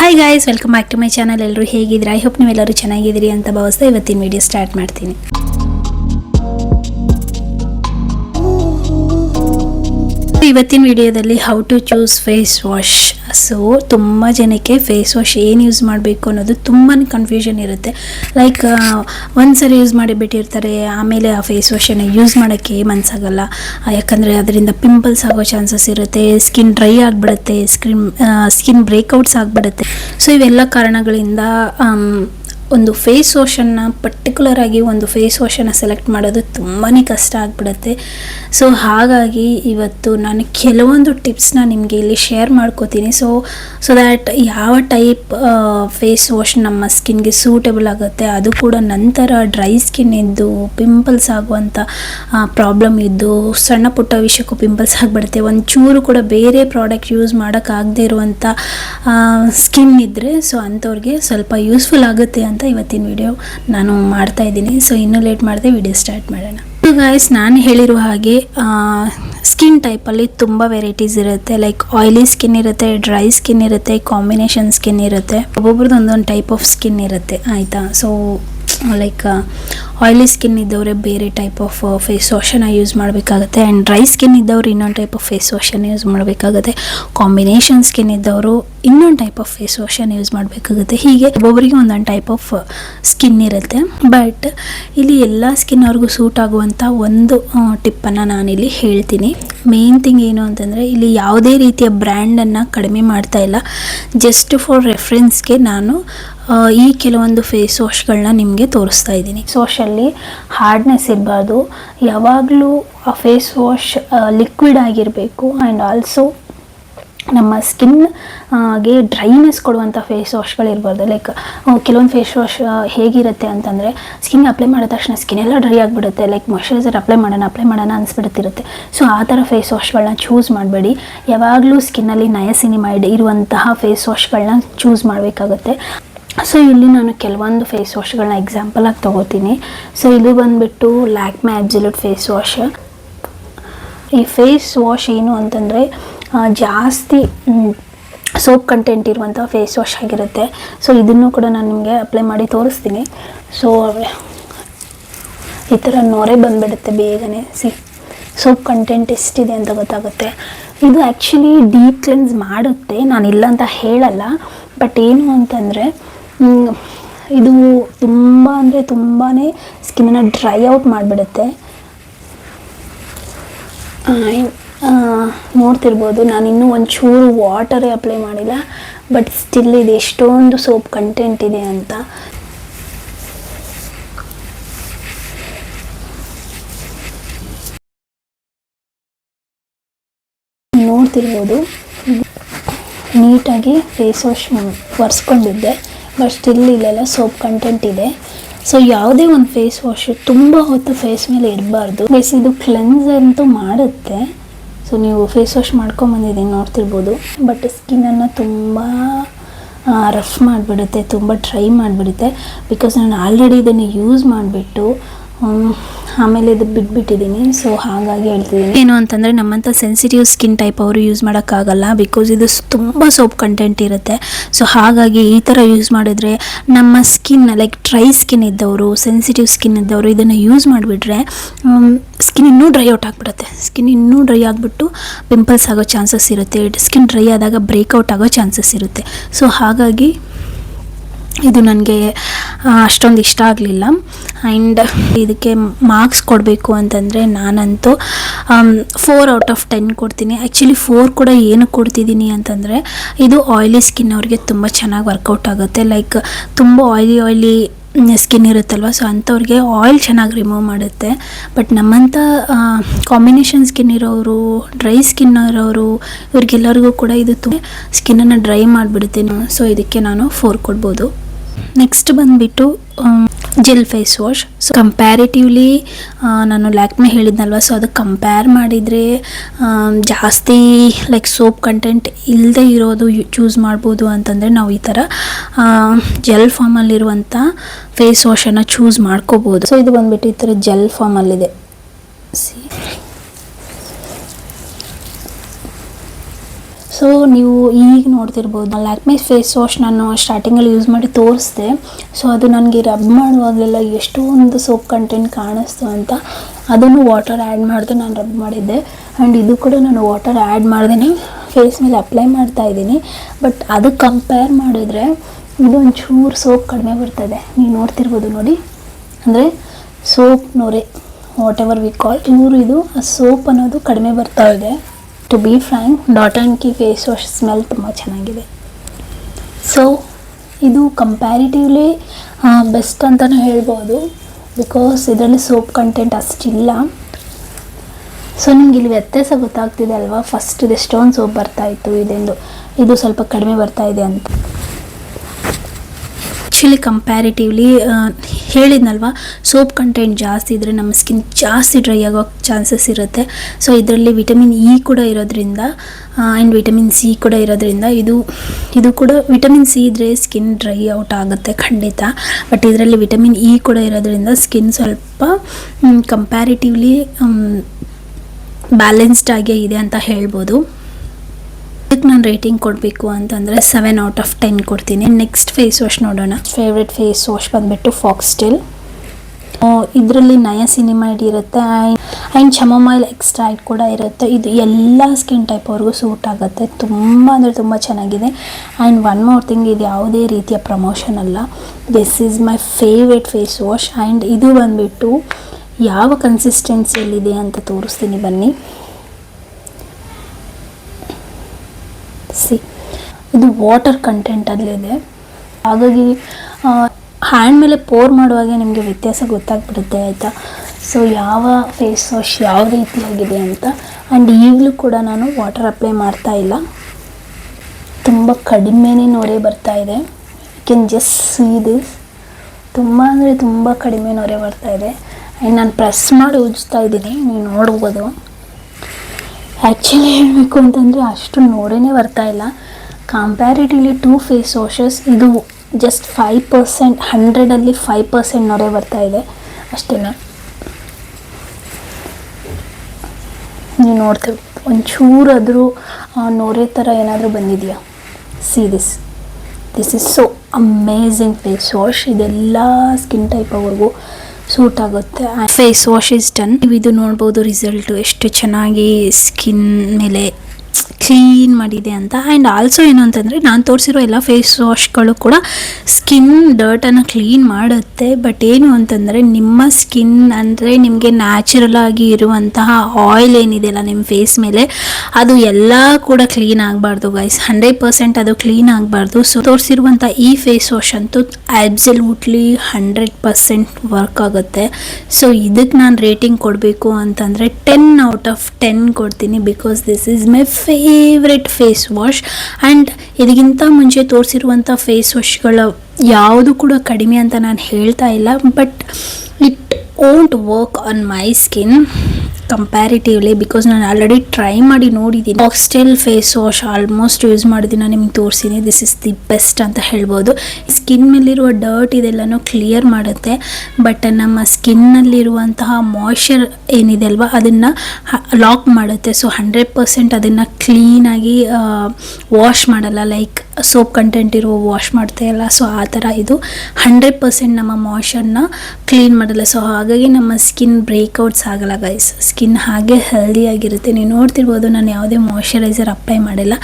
Hi guys welcome back to my channel ಎಲ್ಲರೂ ಹೇಗಿದ್ದೀರಾ? I hope ನೀವೆಲ್ಲರೂ ಚೆನ್ನಾಗಿದ್ದೀರಿ ಅಂತ ಭಾವಿಸ್ತಾ ಇವತ್ತಿನ ವಿಡಿಯೋ ಸ್ಟಾರ್ಟ್ ಮಾಡ್ತೀನಿ. ಇವತ್ತಿನ ವಿಡಿಯೋದಲ್ಲಿ how to choose face wash so ತುಂಬ ಜನಕ್ಕೆ ಫೇಸ್ ವಾಶ್ ಏನು ಯೂಸ್ ಮಾಡಬೇಕು ಅನ್ನೋದು ತುಂಬಾ ಕನ್ಫ್ಯೂಷನ್ ಇರುತ್ತೆ. ಲೈಕ್ ಒಂದ್ಸರಿ ಯೂಸ್ ಮಾಡಿ ಬಿಟ್ಟಿರ್ತಾರೆ, ಆಮೇಲೆ ಆ ಫೇಸ್ ವಾಶನ್ನು ಯೂಸ್ ಮಾಡೋಕ್ಕೆ ಮನಸ್ಸಾಗಲ್ಲ ಯಾಕಂದರೆ ಅದರಿಂದ ಪಿಂಪಲ್ಸ್ ಆಗೋ ಚಾನ್ಸಸ್ ಇರುತ್ತೆ ಸ್ಕಿನ್ ಡ್ರೈ ಆಗಿಬಿಡುತ್ತೆ ಸ್ಕಿನ್ ಸ್ಕಿನ್ ಬ್ರೇಕ್ಔಟ್ಸ್ ಆಗಿಬಿಡುತ್ತೆ. ಸೊ ಇವೆಲ್ಲ ಕಾರಣಗಳಿಂದ ಒಂದು ಫೇಸ್ ವಾಷನ್ನ ಪರ್ಟಿಕ್ಯುಲರ್ ಆಗಿ ಒಂದು ಫೇಸ್ ವಾಶನ್ನು ಸೆಲೆಕ್ಟ್ ಮಾಡೋದು ತುಂಬಾ ಕಷ್ಟ ಆಗಿಬಿಡುತ್ತೆ. ಸೊ ಹಾಗಾಗಿ ಇವತ್ತು ನಾನು ಕೆಲವೊಂದು ಟಿಪ್ಸ್ನ ನಿಮಗೆ ಇಲ್ಲಿ ಶೇರ್ ಮಾಡ್ಕೋತೀನಿ. ಸೊ ಸೊ ದ್ಯಾಟ್ ಯಾವ ಟೈಪ್ ಫೇಸ್ ವಾಶ್ ನಮ್ಮ ಸ್ಕಿನ್ಗೆ ಸೂಟೇಬಲ್ ಆಗುತ್ತೆ, ಅದು ಕೂಡ ನಂತರ ಡ್ರೈ ಸ್ಕಿನ್ ಇದ್ದು ಪಿಂಪಲ್ಸ್ ಆಗುವಂಥ ಪ್ರಾಬ್ಲಮ್ ಇದ್ದು ಸಣ್ಣ ಪುಟ್ಟ ವಿಷಯಕ್ಕೂ ಪಿಂಪಲ್ಸ್ ಆಗಿಬಿಡುತ್ತೆ. ಒಂಚೂರು ಕೂಡ ಬೇರೆ ಪ್ರಾಡಕ್ಟ್ ಯೂಸ್ ಮಾಡೋಕ್ಕಾಗದೇ ಇರುವಂಥ ಸ್ಕಿನ್ ಇದ್ದರೆ ಸೊ ಅಂಥವ್ರಿಗೆ ಸ್ವಲ್ಪ ಯೂಸ್ಫುಲ್ ಆಗುತ್ತೆ ಅಂತ ಇವತ್ತಿನ ವಿಡಿಯೋ ನಾನು ಮಾಡ್ತಾ ಇದ್ದೀನಿ. ಸೊ ಇನ್ನೂ ಲೇಟ್ ಮಾಡದೆ ವಿಡಿಯೋ ಸ್ಟಾರ್ಟ್ ಮಾಡೋಣ. ಗಾಯ್ಸ್ ನಾನು ಹೇಳಿರುವ ಹಾಗೆ ಸ್ಕಿನ್ ಟೈಪಲ್ಲಿ ತುಂಬ ವೆರೈಟೀಸ್ ಇರುತ್ತೆ. ಲೈಕ್ ಆಯಿಲಿ ಸ್ಕಿನ್ ಇರುತ್ತೆ ಡ್ರೈ ಸ್ಕಿನ್ ಇರುತ್ತೆ ಕಾಂಬಿನೇಷನ್ ಸ್ಕಿನ್ ಇರುತ್ತೆ. ಒಬ್ಬೊಬ್ರದ್ದು ಒಂದೊಂದು ಟೈಪ್ ಆಫ್ ಸ್ಕಿನ್ ಇರುತ್ತೆ. ಆಯಿತಾ? ಸೊ ಲೈಕ್ ಆಯಿಲಿ ಸ್ಕಿನ್ ಇದ್ದವರೇ ಬೇರೆ ಟೈಪ್ ಆಫ್ ಫೇಸ್ ವಾಶನ್ನು ಯೂಸ್ ಮಾಡಬೇಕಾಗುತ್ತೆ. ಆ್ಯಂಡ್ ಡ್ರೈ ಸ್ಕಿನ್ ಇದ್ದವರು ಇನ್ನೊಂದು ಟೈಪ್ ಆಫ್ ಫೇಸ್ ವಾಶನ್ನು ಯೂಸ್ ಮಾಡಬೇಕಾಗುತ್ತೆ. ಕಾಂಬಿನೇಷನ್ ಸ್ಕಿನ್ ಇದ್ದವರು ಇನ್ನೊಂದು ಟೈಪ್ ಆಫ್ ಫೇಸ್ ವಾಶನ್ನು ಯೂಸ್ ಮಾಡಬೇಕಾಗುತ್ತೆ. ಹೀಗೆ ಒಬ್ಬೊಬ್ಬರಿಗೆ ಒಂದೊಂದು ಟೈಪ್ ಆಫ್ ಸ್ಕಿನ್ ಇರುತ್ತೆ. ಬಟ್ ಇಲ್ಲಿ ಎಲ್ಲ ಸ್ಕಿನ್ ಅವ್ರಿಗೂ ಸೂಟ್ ಆಗುವಂಥ ಒಂದು ಟಿಪ್ಪನ್ನು ನಾನಿಲ್ಲಿ ಹೇಳ್ತೀನಿ. ಮೇನ್ ಥಿಂಗ್ ಏನು ಅಂತಂದರೆ ಇಲ್ಲಿ ಯಾವುದೇ ರೀತಿಯ ಬ್ರ್ಯಾಂಡನ್ನು ಕಡಿಮೆ ಮಾಡ್ತಾ ಇಲ್ಲ. ಜಸ್ಟ್ ಫಾರ್ ರೆಫರೆನ್ಸ್ಗೆ ನಾನು ಈ ಕೆಲವೊಂದು ಫೇಸ್ ವಾಶ್ಗಳನ್ನ ನಿಮಗೆ ತೋರಿಸ್ತಾ ಇದ್ದೀನಿ. ವಾಶಲ್ಲಿ ಹಾರ್ಡ್ನೆಸ್ ಇರಬಾರ್ದು. ಯಾವಾಗಲೂ ಆ ಫೇಸ್ ವಾಶ್ ಲಿಕ್ವಿಡ್ ಆಗಿರಬೇಕು ಆ್ಯಂಡ್ ಆಲ್ಸೋ ನಮ್ಮ ಸ್ಕಿನ್ಗೆ ಡ್ರೈನೆಸ್ ಕೊಡುವಂಥ ಫೇಸ್ ವಾಶ್ಗಳಿರ್ಬಾರ್ದು ಲೈಕ್ ಕೆಲವೊಂದು ಫೇಸ್ ವಾಶ್ ಹೇಗಿರುತ್ತೆ ಅಂತಂದರೆ ಸ್ಕಿನ್ ಅಪ್ಲೈ ಮಾಡಿದ ತಕ್ಷಣ ಸ್ಕಿನ್ ಎಲ್ಲ ಡ್ರೈ ಆಗಿಬಿಡುತ್ತೆ. ಲೈಕ್ ಮಾಯಶ್ಚರೈಸರ್ ಅಪ್ಲೈ ಮಾಡೋಣ ಅಪ್ಲೈ ಮಾಡೋಣ ಅನಿಸ್ಬಿಡುತ್ತಿರುತ್ತೆ. ಸೊ ಆ ಥರ ಫೇಸ್ ವಾಶ್ಗಳನ್ನ ಚೂಸ್ ಮಾಡಬೇಡಿ. ಯಾವಾಗಲೂ ಸ್ಕಿನ್ನಲ್ಲಿ ನಯಸಿನಿಮೈಡ್ ಇರುವಂತಹ ಫೇಸ್ ವಾಶ್ಗಳನ್ನ ಚೂಸ್ ಮಾಡಬೇಕಾಗುತ್ತೆ. ಸೊ ಇಲ್ಲಿ ನಾನು ಕೆಲವೊಂದು ಫೇಸ್ ವಾಶ್ಗಳನ್ನ ಎಕ್ಸಾಂಪಲ್ ಆಗಿ ತೊಗೋತೀನಿ. ಸೊ ಇದು ಬಂದುಬಿಟ್ಟು ಲ್ಯಾಕ್ಮೆ ಅಬ್ಸಲ್ಯೂಟ್ ಫೇಸ್ ವಾಶ್ ಈ ಫೇಸ್ ವಾಶ್ ಏನು ಅಂತಂದರೆ ಜಾಸ್ತಿ ಸೋಪ್ ಕಂಟೆಂಟ್ ಇರುವಂಥ ಫೇಸ್ ವಾಶ್ ಆಗಿರುತ್ತೆ. ಸೊ ಇದನ್ನು ಕೂಡ ನಾನು ನಿಮಗೆ ಅಪ್ಲೈ ಮಾಡಿ ತೋರಿಸ್ತೀನಿ. ಸೊ ಈ ಥರ ನೊರೆ ಬಂದುಬಿಡುತ್ತೆ ಬೇಗನೆ. ಸಿ ಸೋಪ್ ಕಂಟೆಂಟ್ ಎಷ್ಟಿದೆ ಅಂತ ಗೊತ್ತಾಗುತ್ತೆ. ಇದು ಆ್ಯಕ್ಚುಲಿ ಡೀಪ್ ಕ್ಲೆನ್ಸ್ ಮಾಡುತ್ತೆ. ನಾನು ಇಲ್ಲ ಅಂತ ಹೇಳಲ್ಲ. ಬಟ್ ಏನು ಅಂತಂದರೆ ಇದು ತುಂಬ ಅಂದರೆ ತುಂಬಾ ಸ್ಕಿನ್ನನ್ನು ಡ್ರೈ ಔಟ್ ಮಾಡಿಬಿಡುತ್ತೆ. ನೋಡ್ತಿರ್ಬೋದು, ನಾನು ಇನ್ನೂ ಒಂಚೂರು ವಾಟರೇ ಅಪ್ಲೈ ಮಾಡಿಲ್ಲ ಬಟ್ ಸ್ಟಿಲ್ ಇದು ಎಷ್ಟೊಂದು ಸೋಪ್ ಕಂಟೆಂಟ್ ಇದೆ ಅಂತ. ನೋಡ್ತಿರ್ಬೋದು, ನೀಟಾಗಿ ಫೇಸ್ ವಾಶ್ ಒರೆಸ್ಕೊಂಡಿದ್ದೆ. ಬಟ್ ಸ್ಟಿಲ್ ಇಲ್ಲೆಲ್ಲ ಸೋಪ್ ಕಂಟೆಂಟ್ ಇದೆ. ಸೊ ಯಾವುದೇ ಒಂದು ಫೇಸ್ ವಾಶ್ ತುಂಬ ಹೊತ್ತು ಫೇಸ್ ಮೇಲೆ ಇರಬಾರ್ದು. ಬೇಸ್ ಇದು ಕ್ಲೆನ್ಸ್ ಅಂತೂ ಮಾಡುತ್ತೆ. ಸೊ ನೀವು ಫೇಸ್ ವಾಶ್ ಮಾಡ್ಕೊಂಬಂದಿದ್ದೀನಿ ನೋಡ್ತಿರ್ಬೋದು. ಬಟ್ ಸ್ಕಿನ್ನನ್ನು ತುಂಬ ರಫ್ ಮಾಡಿಬಿಡುತ್ತೆ, ತುಂಬ ಡ್ರೈ ಮಾಡಿಬಿಡುತ್ತೆ. ಬಿಕಾಸ್ ನಾನು ಆಲ್ರೆಡಿ ಇದನ್ನು ಯೂಸ್ ಮಾಡಿಬಿಟ್ಟು ಆಮೇಲೆ ಇದು ಬಿಟ್ಬಿಟ್ಟಿದ್ದೀನಿ ಸೊ ಹಾಗಾಗಿ ಹೇಳ್ತಿದ್ದೀನಿ ಏನು ಅಂತಂದರೆ ನಮ್ಮಂಥ ಸೆನ್ಸಿಟಿವ್ ಸ್ಕಿನ್ ಟೈಪ್ ಅವರು ಯೂಸ್ ಮಾಡೋಕ್ಕಾಗಲ್ಲ. ಬಿಕಾಸ್ ಇದು ತುಂಬ ಸೋಪ್ ಕಂಟೆಂಟ್ ಇರುತ್ತೆ. ಸೊ ಹಾಗಾಗಿ ಈ ಥರ ಯೂಸ್ ಮಾಡಿದ್ರೆ, ನಮ್ಮ ಸ್ಕಿನ್ ಲೈಕ್ ಡ್ರೈ ಸ್ಕಿನ್ ಇದ್ದವರು ಸೆನ್ಸಿಟಿವ್ ಸ್ಕಿನ್ ಇದ್ದವರು ಇದನ್ನು ಯೂಸ್ ಮಾಡಿಬಿಟ್ರೆ ಸ್ಕಿನ್ ಇನ್ನೂ ಡ್ರೈ ಔಟ್ ಆಗಿಬಿಡುತ್ತೆ. ಸ್ಕಿನ್ ಇನ್ನೂ ಡ್ರೈ ಆಗಿಬಿಟ್ಟು ಪಿಂಪಲ್ಸ್ ಆಗೋ ಚಾನ್ಸಸ್ ಇರುತ್ತೆ. ಸ್ಕಿನ್ ಡ್ರೈ ಆದಾಗ ಬ್ರೇಕ್ಔಟ್ ಆಗೋ ಚಾನ್ಸಸ್ ಇರುತ್ತೆ. ಸೊ ಹಾಗಾಗಿ ಇದು ನನಗೆ ಅಷ್ಟೊಂದು ಇಷ್ಟ ಆಗಲಿಲ್ಲ. ಆ್ಯಂಡ್ ಇದಕ್ಕೆ ಮಾರ್ಕ್ಸ್ ಕೊಡಬೇಕು ಅಂತಂದರೆ ನಾನಂತೂ ಫೋರ್ ಔಟ್ ಆಫ್ ಟೆನ್ ಕೊಡ್ತೀನಿ. ಆ್ಯಕ್ಚುಲಿ ಫೋರ್ ಕೂಡ ಏನು ಕೊಡ್ತಿದ್ದೀನಿ ಅಂತಂದರೆ, ಇದು ಆಯ್ಲಿ ಸ್ಕಿನ್ ಅವ್ರಿಗೆ ತುಂಬ ಚೆನ್ನಾಗಿ ವರ್ಕೌಟ್ ಆಗುತ್ತೆ. ಲೈಕ್ ತುಂಬ ಆಯ್ಲಿ ಆಯ್ಲಿ ಸ್ಕಿನ್ ಇರುತ್ತಲ್ವ ಸೊ ಅಂಥವ್ರಿಗೆ ಆಯಿಲ್ ಚೆನ್ನಾಗಿ ರಿಮೂವ್ ಮಾಡುತ್ತೆ. ಬಟ್ ನಮ್ಮಂಥ ಕಾಂಬಿನೇಷನ್ ಸ್ಕಿನ್ ಇರೋರು ಡ್ರೈ ಸ್ಕಿನ್ ಇರೋರು, ಇವ್ರಿಗೆಲ್ಲರಿಗೂ ಕೂಡ ಇದು ತುಂಬ ಸ್ಕಿನ್ನನ್ನು ಡ್ರೈ ಮಾಡಿಬಿಡುತ್ತೆ. ಸೊ ಇದಕ್ಕೆ ನಾನು ಫೋರ್ ಕೊಡ್ಬೋದು. ನೆಕ್ಸ್ಟ್ ಬಂದುಬಿಟ್ಟು gel face wash so comparatively ನಾನು ಲ್ಯಾಕ್ಮೆ ಹೇಳಿದ್ನಲ್ವ ಸೊ ಅದು ಕಂಪೇರ್ ಮಾಡಿದರೆ ಜಾಸ್ತಿ ಲೈಕ್ ಸೋಪ್ ಕಂಟೆಂಟ್ ಇಲ್ಲದೆ ಇರೋದು ಚೂಸ್ ಮಾಡ್ಬೋದು ಅಂತಂದರೆ ನಾವು ಈ ಥರ ಜೆಲ್ ಫಾರ್ಮಲ್ಲಿರುವಂಥ ಫೇಸ್ ವಾಶನ್ನು ಚೂಸ್ ಮಾಡ್ಕೋಬೋದು. ಸೊ ಇದು ಬಂದುಬಿಟ್ಟು ಈ ಥರ ಜೆಲ್ ಫಾರ್ಮಲ್ಲಿದೆ ಸಿ ಸೊ ನೀವು ಈಗ ನೋಡ್ತಿರ್ಬೋದು ಲ್ಯಾಕ್ಮೆ ಫೇಸ್ ವಾಶ್ ನಾನು ಸ್ಟಾರ್ಟಿಂಗಲ್ಲಿ ಯೂಸ್ ಮಾಡಿ ತೋರಿಸಿದೆ. ಸೊ ಅದು ನನಗೆ ರಬ್ ಮಾಡುವಾಗಲೆಲ್ಲ ಎಷ್ಟೊಂದು ಸೋಪ್ ಕಂಟೆಂಟ್ ಕಾಣಿಸ್ತು ಅಂತ ಅದನ್ನು ವಾಟರ್ ಆ್ಯಡ್ ಮಾಡಿದೆ ನಾನು ರಬ್ ಮಾಡಿದ್ದೆ. ಆ್ಯಂಡ್ ಇದು ಕೂಡ ನಾನು ವಾಟರ್ ಆ್ಯಡ್ ಮಾಡ್ದೇ ಫೇಸ್ ಮೇಲೆ ಅಪ್ಲೈ ಮಾಡ್ತಾ ಇದ್ದೀನಿ. ಬಟ್ ಅದಕ್ಕೆ ಕಂಪೇರ್ ಮಾಡಿದ್ರೆ ಇದು ಒಂಚೂರು ಸೋಪ್ ಕಡಿಮೆ ಬರ್ತದೆ. ನೀವು ನೋಡ್ತಿರ್ಬೋದು ನೋಡಿ. ಅಂದರೆ ಸೋಪ್ ನೋರೆ ವಾಟ್ ಎವರ್ ವಿ ಕಾಲ್ ಇವರು ಇದು ಆ ಸೋಪ್ ಅನ್ನೋದು ಕಡಿಮೆ ಬರ್ತಾ ಇದೆ. To be frank that and Ki face wash smell ತುಂಬ ಚೆನ್ನಾಗಿದೆ. ಸೊ ಇದು ಕಂಪ್ಯಾರಿಟಿವ್ಲಿ ಬೆಸ್ಟ್ ಅಂತಲೂ ಹೇಳ್ಬೋದು. ಬಿಕಾಸ್ ಇದರಲ್ಲಿ ಸೋಪ್ ಕಂಟೆಂಟ್ ಅಷ್ಟಿಲ್ಲ. ಸೊ ನಿಮ್ಗೆ ಇಲ್ಲಿ ವ್ಯತ್ಯಾಸ ಗೊತ್ತಾಗ್ತಿದೆ ಅಲ್ವಾ? ಫಸ್ಟ್ ಇದು ಎಷ್ಟೊಂದು ಸೋಪ್ ಬರ್ತಾಯಿತ್ತು ಇದೆಂದು. ಇದು ಸ್ವಲ್ಪ ಕಡಿಮೆ ಬರ್ತಾ ಇದೆ ಅಂತ. ಆ್ಯಕ್ಚುಲಿ ಕಂಪ್ಯಾರಿಟಿವ್ಲಿ ಹೇಳಿದ್ನಲ್ವ? ಸೋಪ್ ಕಂಟೆಂಟ್ ಜಾಸ್ತಿ ಇದ್ದರೆ ನಮ್ಮ ಸ್ಕಿನ್ ಜಾಸ್ತಿ ಡ್ರೈ ಆಗೋ ಚಾನ್ಸಸ್ ಇರುತ್ತೆ. ಸೊ ಇದರಲ್ಲಿ ವಿಟಮಿನ್ ಇ ಕೂಡ ಇರೋದ್ರಿಂದ ಆ್ಯಂಡ್ ವಿಟಮಿನ್ ಸಿ ಕೂಡ ಇರೋದ್ರಿಂದ ಇದು ಇದು ಕೂಡ ವಿಟಮಿನ್ ಸಿ ಇದ್ದರೆ ಸ್ಕಿನ್ ಡ್ರೈ ಔಟ್ ಆಗುತ್ತೆ ಖಂಡಿತ. ಬಟ್ ಇದರಲ್ಲಿ ವಿಟಮಿನ್ ಇ ಕೂಡ ಇರೋದ್ರಿಂದ ಸ್ಕಿನ್ ಸ್ವಲ್ಪ ಕಂಪ್ಯಾರಿಟಿವ್ಲಿ ಬ್ಯಾಲೆನ್ಸ್ಡ್ ಆಗೇ ಇದೆ ಅಂತ ಹೇಳ್ಬೋದು. ಇದಕ್ಕೆ ನಾನು ರೇಟಿಂಗ್ ಕೊಡಬೇಕು ಅಂತಂದರೆ ಸೆವೆನ್ ಔಟ್ ಆಫ್ ಟೆನ್ ಕೊಡ್ತೀನಿ. ನೆಕ್ಸ್ಟ್ ಫೇಸ್ ವಾಶ್ ನೋಡೋಣ. ಫೇವ್ರೆಟ್ ಫೇಸ್ ವಾಶ್ ಬಂದುಬಿಟ್ಟು ಫಾಕ್ಸ್ಟಿಲ್ ಇದರಲ್ಲಿ ನಯ ಸಿನಿಮೈಡ್ ಇರುತ್ತೆ. ಆ್ಯಂಡ್ ಚಮೊಮೈಲ್ ಎಕ್ಸ್ಟ್ರಾಕ್ಟ್ ಕೂಡ ಇರುತ್ತೆ. ಇದು ಎಲ್ಲ ಸ್ಕಿನ್ ಟೈಪ್ ಅವ್ರಿಗೂ ಸೂಟ್ ಆಗುತ್ತೆ. ತುಂಬ ಅಂದರೆ ತುಂಬ ಚೆನ್ನಾಗಿದೆ. ಆ್ಯಂಡ್ ಒನ್ ಮೋರ್ ಥಿಂಗ್ ಇದು ಯಾವುದೇ ರೀತಿಯ ಪ್ರಮೋಷನ್ ಅಲ್ಲ. This is my favourite face wash and ಇದು ಬಂದುಬಿಟ್ಟು ಯಾವ ಕನ್ಸಿಸ್ಟೆನ್ಸಿಯಲ್ಲಿದೆ ಅಂತ ತೋರಿಸ್ತೀನಿ ಬನ್ನಿ. ಸಿ. ಇದು ವಾಟರ್ ಕಂಟೆಂಟಲ್ಲಿದೆ ಹಾಗಾಗಿ ಹ್ಯಾಂಡ್ ಮೇಲೆ ಪೋರ್ ಮಾಡುವಾಗ ನಿಮಗೆ ವ್ಯತ್ಯಾಸ ಗೊತ್ತಾಗ್ಬಿಡುತ್ತೆ, ಆಯಿತಾ? ಸೊ ಯಾವ ಫೇಸ್ ವಾಶ್ ಯಾವ ರೀತಿಯಾಗಿದೆ ಅಂತ. ಆ್ಯಂಡ್ ಈಗಲೂ ಕೂಡ ನಾನು ವಾಟರ್ ಅಪ್ಲೈ ಮಾಡ್ತಾ ಇಲ್ಲ. ತುಂಬ ಕಡಿಮೆನೇ ನೊರೆ ಬರ್ತಾ ಇದೆ. You can just see this ತುಂಬ ಅಂದರೆ ತುಂಬ ಕಡಿಮೆ ನೊರೆ ಬರ್ತಾ ಇದೆ. ಆ್ಯಂಡ್ ನಾನು ಪ್ರೆಸ್ ಮಾಡಿ ಉಜ್ತಾ ಇದ್ದೀನಿ. ನೀವು ನೋಡ್ಬೋದು. ಆ್ಯಕ್ಚುಲಿ ಹೇಳಬೇಕು ಅಂತಂದರೆ ಅಷ್ಟು ನೋಡೇ ಬರ್ತಾ ಇಲ್ಲ. ಕಂಪ್ಯಾರಿಟಿವ್ಲಿ ಟೂ ಫೇಸ್ ವಾಷಸ್ ಇದು ಜಸ್ಟ್ ಫೈವ್ ಪರ್ಸೆಂಟ್ ಹಂಡ್ರೆಡಲ್ಲಿ ಫೈವ್ ಪರ್ಸೆಂಟ್ ನೊರೆ ಬರ್ತಾ ಇದೆ. ಅಷ್ಟೇ ನೀವು ನೋಡ್ತೀವಿ ಒಂಚೂರಾದರೂ ನೊರೆ ಥರ ಏನಾದರೂ ಬಂದಿದೆಯಾ? See this this is so amazing face wash ಇದೆಲ್ಲ ಸ್ಕಿನ್ ಟೈಪ್ ಅವ್ರಿಗೂ ಸೂಟ್ ಆಗುತ್ತೆ. ಫೇಸ್ ವಾಶ್ ಇಸ್ ಡನ್ ಇದು ನೋಡ್ಬೋದು ರಿಸಲ್ಟ್ ಎಷ್ಟು ಚೆನ್ನಾಗಿ ಸ್ಕಿನ್ ಮೇಲೆ ಕ್ಲೀನ್ ಮಾಡಿದೆ ಅಂತ. ಆ್ಯಂಡ್ ಆಲ್ಸೋ ಏನು ಅಂತಂದರೆ ನಾನು ತೋರಿಸಿರೋ ಎಲ್ಲ ಫೇಸ್ ವಾಶ್ಗಳು ಕೂಡ ಸ್ಕಿನ್ ಡರ್ಟನ್ನು ಕ್ಲೀನ್ ಮಾಡುತ್ತೆ. ಬಟ್ ಏನು ಅಂತಂದರೆ ನಿಮ್ಮ ಸ್ಕಿನ್ ಅಂದರೆ ನಿಮಗೆ ನ್ಯಾಚುರಲ್ ಆಗಿ ಇರುವಂತಹ ಆಯಿಲ್ ಏನಿದೆಯಲ್ಲ ನಿಮ್ಮ ಫೇಸ್ ಮೇಲೆ, ಅದು ಎಲ್ಲ ಕೂಡ ಕ್ಲೀನ್ ಆಗಬಾರ್ದು ಗೈಸ್ ಹಂಡ್ರೆಡ್ ಪರ್ಸೆಂಟ್ ಅದು ಕ್ಲೀನ್ ಆಗಬಾರ್ದು. ಸೊ ತೋರಿಸಿರುವಂಥ ಈ ಫೇಸ್ ವಾಶ್ ಅಂತೂ ಆಬ್ಸಲ್ಯೂಟ್ಲಿ ಹಂಡ್ರೆಡ್ ಪರ್ಸೆಂಟ್ ವರ್ಕ್ ಆಗುತ್ತೆ. ಸೊ ಇದಕ್ಕೆ ನಾನು ರೇಟಿಂಗ್ ಕೊಡಬೇಕು ಅಂತಂದರೆ ಟೆನ್ ಔಟ್ ಆಫ್ ಟೆನ್ ಕೊಡ್ತೀನಿ because this is my favourite face wash and ಇದಕ್ಕಿಂತ ಮುಂಚೆ ತೋರಿಸಿರುವಂಥ ಫೇಸ್ ವಾಶ್ಗಳ ಯಾವುದು ಕೂಡ ಕಡಿಮೆ ಅಂತ ನಾನು ಹೇಳ್ತಾ ಇಲ್ಲ. But it won't work on my skin comparatively because ನಾನು ಆಲ್ರೆಡಿ ಟ್ರೈ ಮಾಡಿ ನೋಡಿದ್ದೀನಿ Foxtale face wash almost use ಮಾಡಿದ್ದೀನಿ ನಾನು ನಿಮ್ಗೆ ತೋರಿಸಿನಿ. ದಿಸ್ ಇಸ್ ದಿ ಬೆಸ್ಟ್ ಅಂತ ಹೇಳ್ಬೋದು. ಸ್ಕಿನ್ ಮೇಲಿರುವ ಡರ್ಟ್ ಇದೆಲ್ಲನೂ ಕ್ಲಿಯರ್ ಮಾಡುತ್ತೆ. ಬಟ್ ನಮ್ಮ ಸ್ಕಿನ್ನಲ್ಲಿರುವಂತಹ ಮಾಯ್ಶ್ಚರ್ ಏನಿದೆ ಅಲ್ವಾ, ಅದನ್ನು ಲಾಕ್ ಮಾಡುತ್ತೆ. ಸೊ ಹಂಡ್ರೆಡ್ ಪರ್ಸೆಂಟ್ ಅದನ್ನು ಕ್ಲೀನಾಗಿ ವಾಶ್ ಮಾಡಲ್ಲ. ಲೈಕ್ ಸೋಪ್ ಕಂಟೆಂಟ್ ಇರುವ ವಾಶ್ ಮಾಡ್ತಾಯಿಲ್ಲ ಸೊ ಆ ಥರ ಇದು ಹಂಡ್ರೆಡ್ ಪರ್ಸೆಂಟ್ ನಮ್ಮ ಮಾಯ್ಶ್ಚರ್ನ ಕ್ಲೀನ್ ಮಾಡಲ್ಲ. ಸೊ ಹಾಗಾಗಿ ನಮ್ಮ ಸ್ಕಿನ್ ಬ್ರೇಕ್ಔಟ್ಸ್ ಆಗಲ್ಲ ಗೈಸ್ ಸ್ಕಿನ್ ಹಾಗೆ ಹೆಲ್ದಿಯಾಗಿರುತ್ತೆ ನೀವು ನೋಡ್ತಿರ್ಬೋದು, ನಾನು ಯಾವುದೇ ಮಾಯಶ್ಚರೈಸರ್ ಅಪ್ಲೈ ಮಾಡಿಲ್ಲ.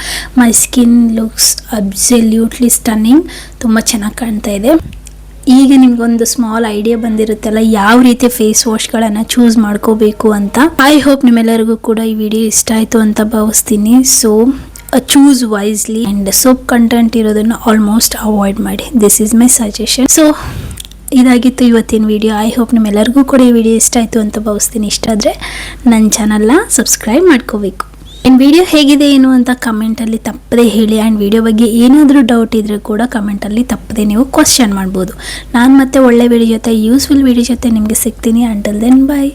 My skin looks absolutely stunning ತುಂಬ ಚೆನ್ನಾಗಿ ಕಾಣ್ತಾ ಇದೆ. ಈಗ ನಿಮ್ಗೊಂದು ಸ್ಮಾಲ್ ಐಡಿಯಾ ಬಂದಿರುತ್ತಲ್ಲ, ಯಾವ ರೀತಿ ಫೇಸ್ ವಾಶ್ಗಳನ್ನು ಚೂಸ್ ಮಾಡ್ಕೋಬೇಕು ಅಂತ. ಐ ಹೋಪ್ ನಿಮ್ಮೆಲ್ಲರಿಗೂ ಕೂಡ ಈ ವಿಡಿಯೋ ಇಷ್ಟ ಆಯಿತು ಅಂತ ಭಾವಿಸ್ತೀನಿ. So choose wisely and soap content ಇರೋದನ್ನು ಆಲ್ಮೋಸ್ಟ್ ಅವಾಯ್ಡ್ ಮಾಡಿ. This is my suggestion so ಇದಾಗಿತ್ತು ಇವತ್ತಿನ ವಿಡಿಯೋ ಐ ಹೋಪ್ ನಿಮ್ಮೆಲ್ಲರಿಗೂ ಕೂಡ ಈ ವಿಡಿಯೋ ಇಷ್ಟ ಆಯಿತು ಅಂತ ಭಾವಿಸ್ತೀನಿ. ಇಷ್ಟ ಆದರೆ ನನ್ನ ಚಾನಲ್ನ ಸಬ್ಸ್ಕ್ರೈಬ್ ಮಾಡ್ಕೋಬೇಕು. ಆ್ಯಂಡ್ ವಿಡಿಯೋ ಹೇಗಿದೆ, ಏನು ಅಂತ ಕಮೆಂಟಲ್ಲಿ ತಪ್ಪದೇ ಹೇಳಿ. ಆ್ಯಂಡ್ ವಿಡಿಯೋ ಬಗ್ಗೆ ಏನಾದರೂ ಡೌಟ್ ಇದ್ದರೂ ಕೂಡ ಕಮೆಂಟಲ್ಲಿ ತಪ್ಪದೆ ನೀವು ಕ್ವಶನ್ ಮಾಡ್ಬೋದು. ನಾನು ಮತ್ತೆ ಒಳ್ಳೆ ವಿಡಿಯೋ ಜೊತೆ ಯೂಸ್ಫುಲ್ ವಿಡಿಯೋ ಜೊತೆ ನಿಮಗೆ ಸಿಗ್ತೀನಿ. Until then bye